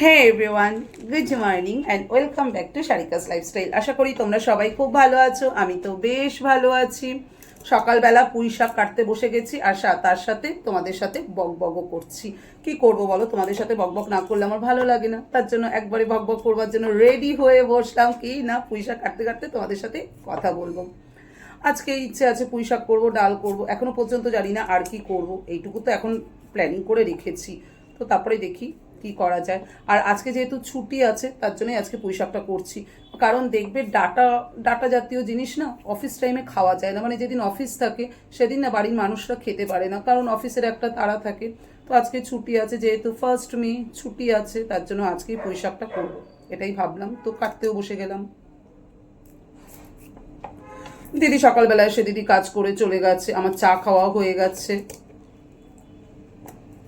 Hey everyone good morning and welcome back to Sharika's lifestyle আশা করি তোমরা সবাই খুব ভালো আছো, আমি তো বেশ ভালো আছি। সকালবেলা পুঁই শাক কাটতে বসে গেছি আর তার সাথে তোমাদের সাথে বক বকও করছি। কি করব বলো? তোমাদের সাথে বক বক না করলে আমার ভালো লাগে না। তার জন্য একবারে বক বক করবার জন্য রেডি হয়ে বসলাম। কি না পুঁই শাক কাটতে কাটতে তোমাদের সাথে কথা বলব। আজকে ইচ্ছে আছে পুঁই শাক করব, ডাল করব এখনও পর্যন্ত জানি না আর কি করব। এইটুকু তো এখন প্ল্যানিং করে রেখেছি। তো তারপরে দেখি কি করা যায়? আর আজকে যেহেতু ছুটি আছে, তার জন্যই আজকে পুঁই শাকটা করছি। কারণ দেখবে ডাটা ডাটা জাতীয় জিনিস না অফিস টাইমে খাওয়া যায় না। মানে যেদিন অফিস থাকে, সেদিন না বাড়ির মানুষরা খেতে পারে না। কারণ অফিসের একটা তাড়া থাকে। তো আজকে ছুটি আছে, যেহেতু ফার্স্ট মে ছুটি আছে, তার জন্য আজকেই পুঁই করব। এটাই ভাবলাম। তো কাটতেও বসে গেলাম। দিদি সকালবেলা এসে দিদি কাজ করে চলে গেছে। আমার চা খাওয়া হয়ে গেছে।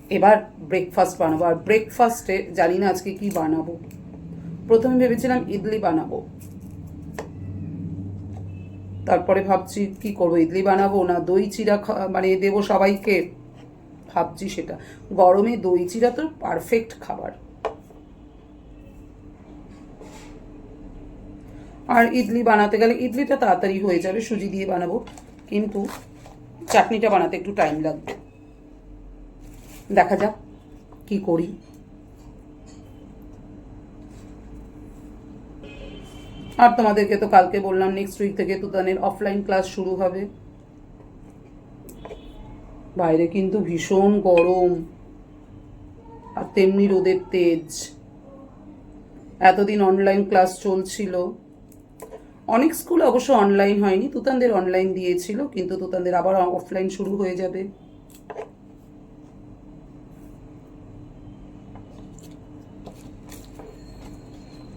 এবার ব্রেকফাস্ট বানাবো। আর ব্রেকফাস্টে জানি না আজকে কি বানাবো। প্রথমে ভেবেছিলাম ইডলি বানাবো। তারপরে ভাবছি কি করব, ইডলি বানাবো না দই চিরা মানে দেবো সবাইকে? ভাবছি সেটা। গরমে দই চিরা তো পারফেক্ট খাবার। আর ইডলি বানাতে গেলে, ইডলিটা তাড়াতাড়ি হয়ে যাবে, সুজি দিয়ে বানাবো। কিন্তু চাটনিটা বানাতে একটু টাইম লাগবে। দেখা যাক কি করি। আর তোমাদেরকে তো কালকে বললাম নেক্সট উইক থেকে তো তুতানের অফলাইন ক্লাস শুরু হবে। বাইরে কিন্তু ভীষণ গরম। আর তেমনি রোদের তেজ। এতদিন অনলাইন ক্লাস চলছিল। অনেক স্কুল অবশ্য অনলাইন হয়নি, তুতানদের অনলাইন দিয়েছিল, কিন্তু তুতানদের আবার অফলাইন শুরু হয়ে যাবে।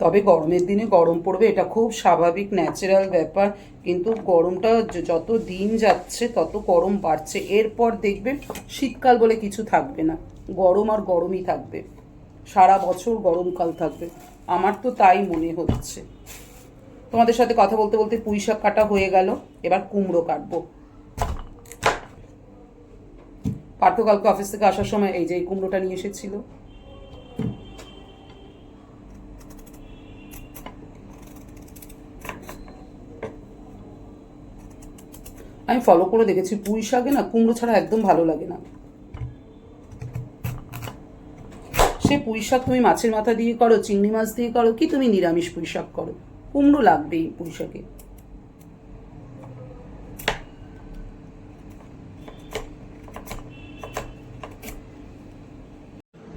তবে গরমের দিনে গরম পড়বে, এটা খুব স্বাভাবিক ন্যাচারাল ব্যাপার। কিন্তু গরমটা যত দিন যাচ্ছে, তত গরম বাড়ছে। এরপর দেখবে শীতকাল বলে কিছু থাকবে না। গরম আর গরমই থাকবে। সারা বছর গরমকাল থাকবে। আমার তো তাই মনে হচ্ছে। তোমাদের সাথে কথা বলতে বলতে পুঁই শাক কাটা হয়ে গেল। এবার কুমড়ো কাটবো। পার্থ কালকে অফিস থেকে আসার সময় এই যে এই কুমড়োটা নিয়ে এসেছিল। আমি ফলো করে দেখেছি। পুঁই শাকে না কুমড়ো ছাড়া একদম ভালো লাগে না। সে পুঁই শাক তুমি মাছের মাথা দিয়ে করো, চিংড়ি মাছ দিয়ে করো, কি তুমি নিরামিষ পুঁই শাক করো? কুমড়ো লাগবেই পুঁই শাকে।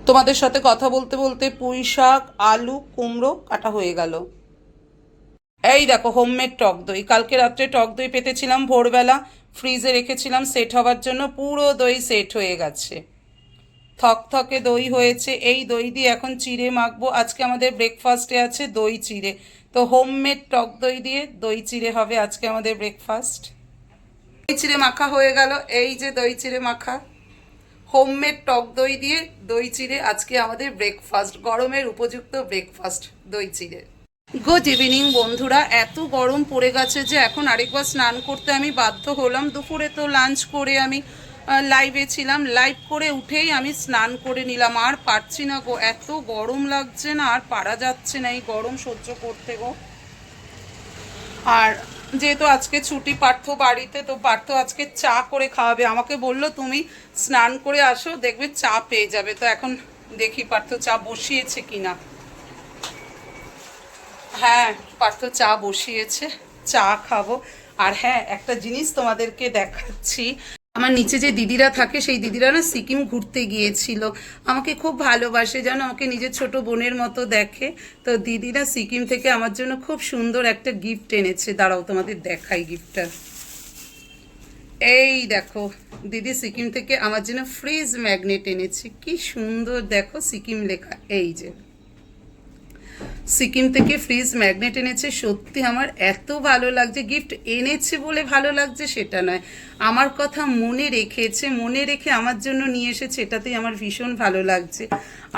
তোমাদের সাথে কথা বলতে বলতে পুঁই শাক, আলু, কুমড়ো কাটা হয়ে গেল। এই দেখো হোমমেড টক দই। কালকে রাত্রে টক দই পেতেছিলাম, ভোরবেলা ফ্রিজে রেখেছিলাম সেট হওয়ার জন্য পুরো দই সেট হয়ে গেছে। থকথকে দই হয়েছে। এই দই দিয়ে এখন চিড়ে মাখবো। আজকে আমাদের ব্রেকফাস্টে আছে দই চিড়ে। তো হোমমেড টক দই দিয়ে দই চিড়ে হবে আজকে আমাদের ব্রেকফাস্ট দই চিড়ে মাখা হয়ে গেল। এই যে দই চিড়ে মাখা। হোমমেড টক দই দিয়ে দই চিড়ে আজকে আমাদের ব্রেকফাস্ট গরমের উপযুক্ত ব্রেকফাস্ট দই চিড়ে। গুড ইভিনিং বন্ধুরা। এত গরম পড়ে গেছে যে এখন আরেকবার স্নান করতে আমি বাধ্য হলাম। দুপুরে তো লাঞ্চ করে আমি লাইভে ছিলাম। লাইভ করে উঠেই আমি স্নান করে নিলাম। আর পারছি না গো, এত গরম লাগছে না, আর পারা যাচ্ছে না এই গরম সহ্য করতে গো। আর যেহেতু আজকে ছুটি, পার্থ বাড়িতে, তো পার্থ আজকে চা করে খাওয়াবে। আমাকে বলল, তুমি স্নান করে আসো, দেখবে চা পেয়ে যাবে। তো এখন দেখি পার্থ চা বসিয়েছে কিনা। হ্যাঁ পার্থ চা বসিয়েছে, চা খাব। আর হ্যাঁ একটা জিনিস তোমাদেরকে দেখাচ্ছি। আমার নিচে যে দিদিরা থাকে, সেই দিদিরা না সিকিম ঘুরতে গিয়েছিল। আমাকে খুব ভালোবাসে, যেন আমাকে নিজের ছোট বোনের মতো দেখে। তো দিদিরা সিকিম থেকে আমার জন্য খুব সুন্দর একটা গিফট এনেছে। দাঁড়াও, তোমাদের দেখাই গিফটটা এই দেখো, দিদি সিকিম থেকে আমার জন্য ফ্রিজ ম্যাগনেট এনেছে। কি সুন্দর, দেখো সিকিম লেখা, এই যে। সিকিম থেকে ফ্রিজ ম্যাগনেট এনেছে। সত্যি আমার এত ভালো লাগছে গিফট এনেছে বলে ভালো লাগছে সেটা নয়। আমার কথা মনে রেখেছে, মনে রেখে আমার জন্য নিয়ে এসেছে, এটাতেই আমার ভীষণ ভালো লাগছে।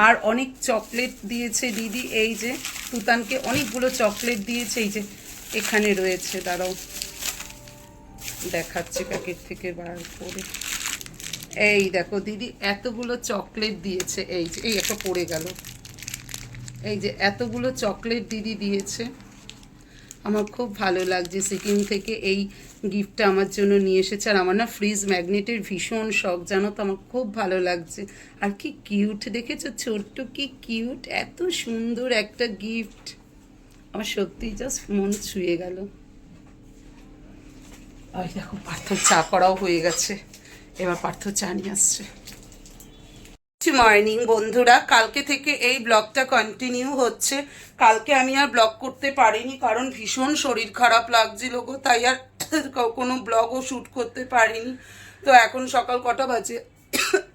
আর অনেক চকলেট দিয়েছে দিদি, এই যে তুতানকে অনেকগুলো চকলেট দিয়েছে, এই যে এখানে রয়েছে, দাঁড়াও। দেখাচ্ছে প্যাকেট থেকে বার করে। এই দেখো দিদি, এতগুলো চকলেট দিয়েছে, এই যে, এই একটা পড়ে গেল। এই যে এতগুলো চকলেট দিদি দিয়েছে, আমার খুব ভালো লাগছে। সিকিম থেকে এই গিফটটা আমার জন্য নিয়ে এসেছে। আর আমার না ফ্রিজ ম্যাগনেটের ভীষণ শখ, জানো তো, আমার খুব ভালো লাগছে। আর কি কিউট দেখেছ ছোট্ট, কি কিউট, এত সুন্দর একটা গিফট। আমার সত্যিই জাস্ট মন ছুঁয়ে গেল। ওই দেখো পার্থ চা করাও হয়ে গেছে। এবার পার্থ চা নিয়ে আসছে। মর্নিং বন্ধুরা। কালকে থেকে এই ব্লগটা কন্টিনিউ হচ্ছে। কালকে আমি আর ব্লগ করতে পারিনি, কারণ ভীষণ শরীর খারাপ লাগছিল গো, তাই আর কোনো ব্লগও শ্যুট করতে পারিনি। তো এখন সকাল কটা বাজে?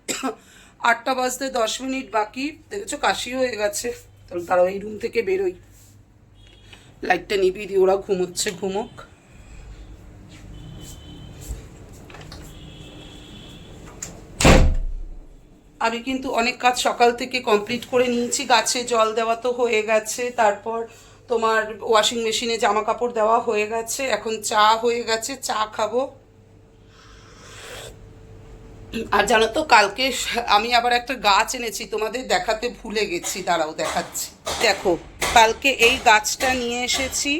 আটটা বাজতে দশ মিনিট বাকি। দেখেছ, কাশি হয়ে গেছে। তারাও এই রুম থেকে বেরোই। লাইটটা নিবি দিয়ে ওরা ঘুমোচ্ছে, ঘুমোক। আমি কিন্তু অনেক কাজ সকাল থেকে কমপ্লিট করে নিয়েছি। গাছে জল দেওয়া তো হয়ে গেছে, তারপর তোমার ওয়াশিং মেশিনে জামা কাপড় দেওয়া হয়ে গেছে, এখন চা হয়ে গেছে, চা খাব। আর জানো তো, কালকে আমি আবার একটা গাছ এনেছি, তোমাদের দেখাতে ভুলে গেছি, দাঁড়াও দেখাচ্ছি। দেখো, কালকে এই গাছটা নিয়ে এসেছি।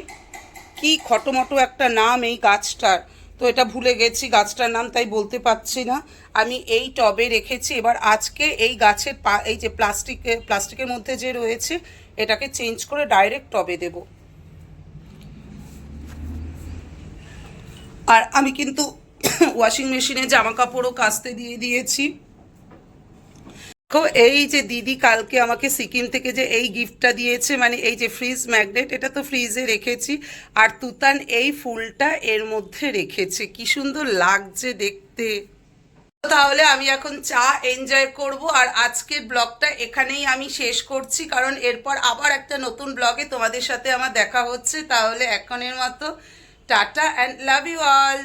কি খটোমটো একটা নাম এই গাছটার। তো এটা ভুলে গেছি, গাছটার নাম তাই বলতে পারছি না। আমি এই টবে রেখেছি, এবার আজকে এই গাছের পা, এই যে প্লাস্টিক, প্লাস্টিকের মধ্যে যে রয়েছে, এটাকে চেঞ্জ করে ডাইরেক্ট টবে দেব। আর আমি কিন্তু ওয়াশিং মেশিনে জামা কাপড়ও কাচতে দিয়ে দিয়েছি। দেখো, এই যে দিদি কালকে আমাকে সিকিম থেকে যে এই গিফটটা দিয়েছে মানে এই যে ফ্রিজ ম্যাগনেট এটা তো ফ্রিজে রেখেছি। আর তুতান এই ফুলটা এর মধ্যে রেখেছে। কি সুন্দর লাগছে দেখতে। তাহলে আমি এখন চা এনজয় করব, আর আজকের ব্লগটা এখানেই আমি শেষ করছি, কারণ এরপর আবার একটা নতুন ব্লগে তোমাদের সাথে আমার দেখা হচ্ছে। তাহলে এখনের মতো tata and love you all